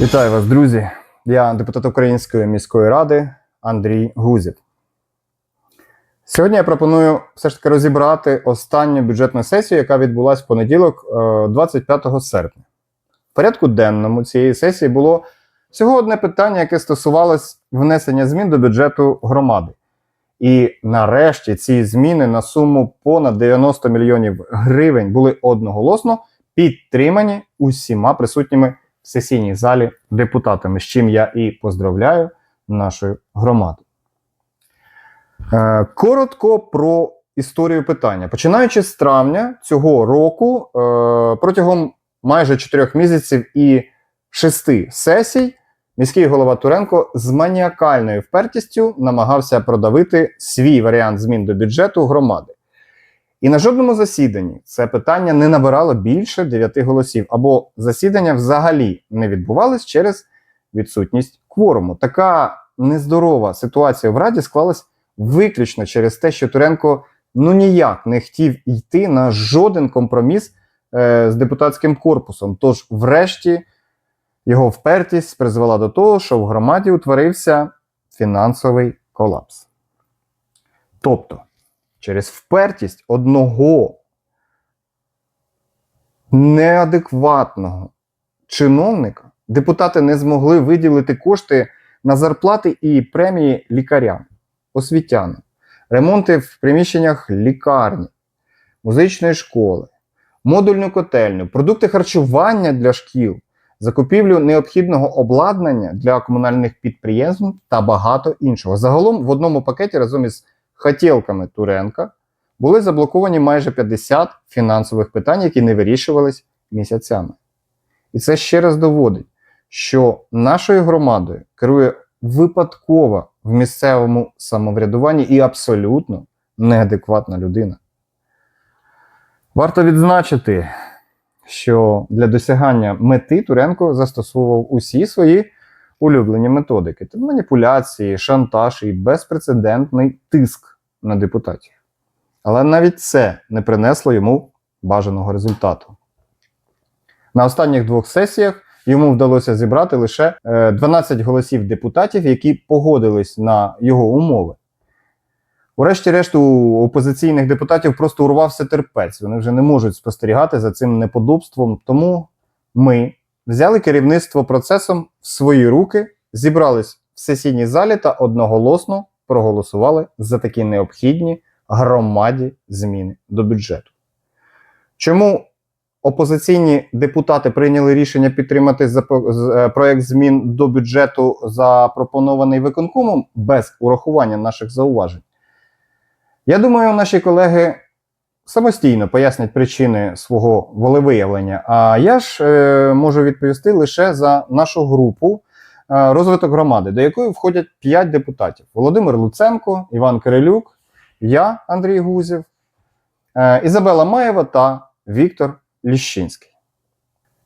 Вітаю вас, друзі! Я депутат Української міської ради Андрій Гузів. Сьогодні я пропоную все ж таки розібрати останню бюджетну сесію, яка відбулася в понеділок, е, 25 серпня. В порядку денному цієї сесії було всього одне питання, яке стосувалось внесення змін до бюджету громади. І нарешті ці зміни на суму понад 90 мільйонів гривень були одноголосно підтримані усіма присутніми сесійній залі депутатами, з чим я і поздравляю нашу громаду. Е, Коротко про історію питання. Починаючи з травня цього року, е, протягом майже чотирьох місяців і шести сесій, міський голова Туренко з маніакальною впертістю намагався продавити свій варіант змін до бюджету громади. І на жодному засіданні це питання не набирало більше 9 голосів, або засідання взагалі не відбувались через відсутність кворуму. Така нездорова ситуація в Раді склалась виключно через те, що Туренко ну ніяк не хотів йти на жоден компроміс е, з депутатським корпусом. Тож, врешті, його впертість призвела до того, що в громаді утворився фінансовий колапс. Тобто, через впертість одного неадекватного чиновника депутати не змогли виділити кошти на зарплати і премії лікарям, освітянам, ремонти в приміщеннях лікарні, музичної школи, модульну котельню, продукти харчування для шкіл, закупівлю необхідного обладнання для комунальних підприємств та багато іншого. Загалом в одному пакеті разом із хотілками Туренка були заблоковані майже 50 фінансових питань, які не вирішувались місяцями. І це ще раз доводить, що нашою громадою керує випадкова в місцевому самоврядуванні і абсолютно неадекватна людина. Варто відзначити, що для досягання мети Туренко застосовував усі свої улюблені методики: маніпуляції, шантаж і безпрецедентний тиск на депутатів. Але навіть це не принесло йому бажаного результату. На останніх двох сесіях йому вдалося зібрати лише е, 12 голосів депутатів, які погодились на його умови. Урешті-решт, у опозиційних депутатів просто урвався терпець. Вони вже не можуть спостерігати за цим неподобством. Тому ми взяли керівництво процесом в свої руки, зібрались в сесійній залі та одноголосно проголосували за такі необхідні громаді зміни до бюджету. Чому опозиційні депутати прийняли рішення підтримати е, проект змін до бюджету, запропонований виконкомом без урахування наших зауважень? Я думаю, наші колеги самостійно пояснять причини свого волевиявлення. А я ж е, можу відповісти лише за нашу групу е, розвиток громади, до якої входять 5 депутатів: Володимир Луценко, Іван Кирилюк, я, Андрій Гузів, е, Ізабела Маєва та Віктор Ліщинський.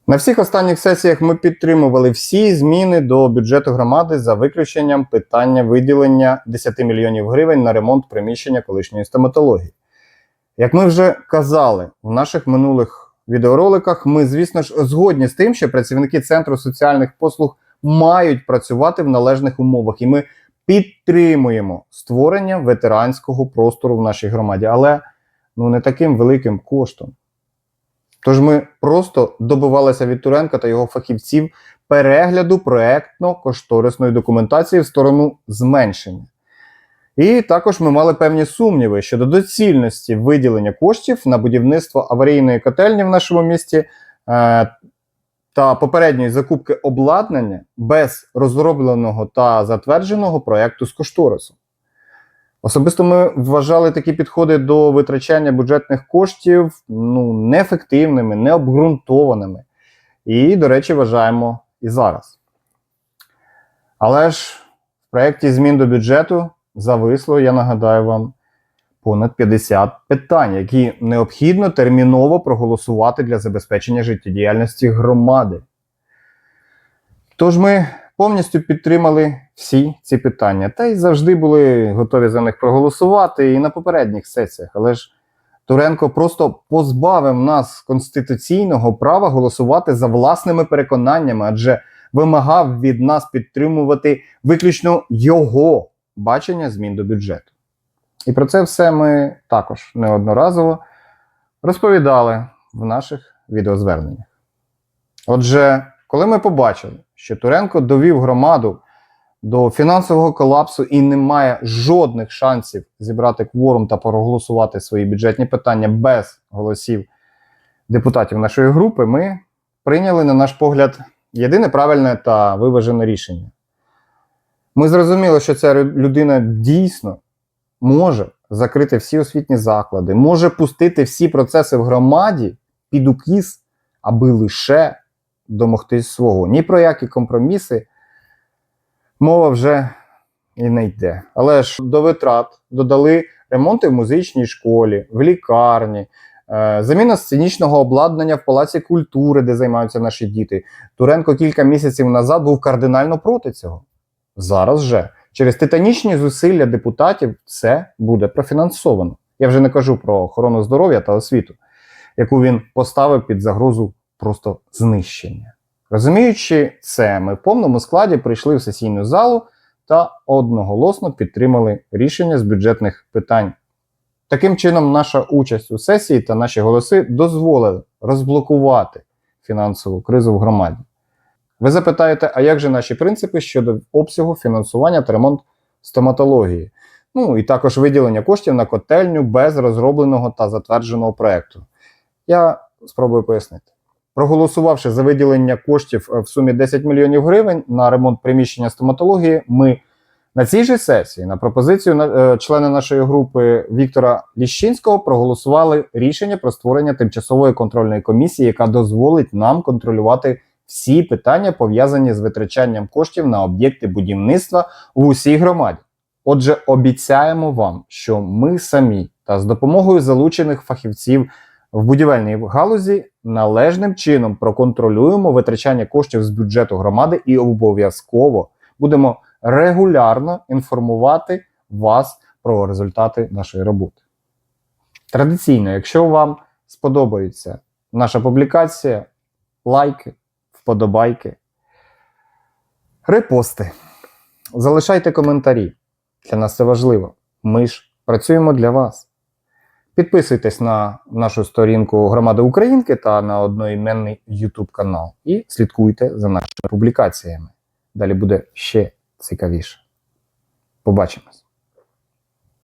На всіх останніх сесіях ми підтримували всі зміни до бюджету громади за виключенням питання виділення 10 мільйонів гривень на ремонт приміщення колишньої стоматології. Як ми вже казали в наших минулих відеороликах, ми, звісно ж, згодні з тим, що працівники Центру соціальних послуг мають працювати в належних умовах, і ми підтримуємо створення ветеранського простору в нашій громаді, але ну не таким великим коштом. Тож ми просто добивалися від Туренка та його фахівців перегляду проектно-кошторисної документації в сторону зменшення. І також ми мали певні сумніви щодо доцільності виділення коштів на будівництво аварійної котельні в нашому місті е, та попередньої закупки обладнання без розробленого та затвердженого проекту з кошторисом. Особисто ми вважали такі підходи до витрачання бюджетних коштів ну, неефективними, необґрунтованими. І, до речі, вважаємо і зараз. Але ж в проєкті змін до бюджету зависло, я нагадаю вам, понад 50 питань, які необхідно терміново проголосувати для забезпечення життєдіяльності громади. Тож ми повністю підтримали всі ці питання та й завжди були готові за них проголосувати і на попередніх сесіях. Але ж Туренко просто позбавив нас конституційного права голосувати за власними переконаннями, адже вимагав від нас підтримувати виключно його бачення змін до бюджету. І про це все ми також неодноразово розповідали в наших відеозверненнях. Отже, коли ми побачили, що Туренко довів громаду до фінансового колапсу і не має жодних шансів зібрати кворум та проголосувати свої бюджетні питання без голосів депутатів нашої групи, ми прийняли, на наш погляд, єдине правильне та виважене рішення. Ми зрозуміли, що ця людина дійсно може закрити всі освітні заклади, може пустити всі процеси в громаді під укіс, аби лише домогтись свого. Ні про які компроміси мова вже і не йде. Але ж до витрат додали ремонти в музичній школі, в лікарні, е, заміна сценічного обладнання в палаці культури, де займаються наші діти. Туренко кілька місяців назад був кардинально проти цього. Зараз же через титанічні зусилля депутатів це буде профінансовано. Я вже не кажу про охорону здоров'я та освіту, яку він поставив під загрозу просто знищення. Розуміючи це, ми в повному складі прийшли в сесійну залу та одноголосно підтримали рішення з бюджетних питань. Таким чином, наша участь у сесії та наші голоси дозволили розблокувати фінансову кризу в громаді. Ви запитаєте, а як же наші принципи щодо обсягу фінансування та ремонт стоматології? Ну і також виділення коштів на котельню без розробленого та затвердженого проекту. Я спробую пояснити. Проголосувавши за виділення коштів е, в сумі 10 мільйонів гривень на ремонт приміщення стоматології, ми на цій же сесії на пропозицію е, члена нашої групи Віктора Ліщинського проголосували рішення про створення тимчасової контрольної комісії, яка дозволить нам контролювати всі питання, пов'язані з витрачанням коштів на об'єкти будівництва в усій громаді. Отже, обіцяємо вам, що ми самі та з допомогою залучених фахівців в будівельній галузі належним чином проконтролюємо витрачання коштів з бюджету громади і обов'язково будемо регулярно інформувати вас про результати нашої роботи. Традиційно, якщо вам сподобається наша публікація, лайки, вподобайки, репости, залишайте коментарі. Для нас це важливо. Ми ж працюємо для вас. Підписуйтесь на нашу сторінку Громади Українки та на одноіменний YouTube канал і слідкуйте за нашими публікаціями. Далі буде ще цікавіше. Побачимось!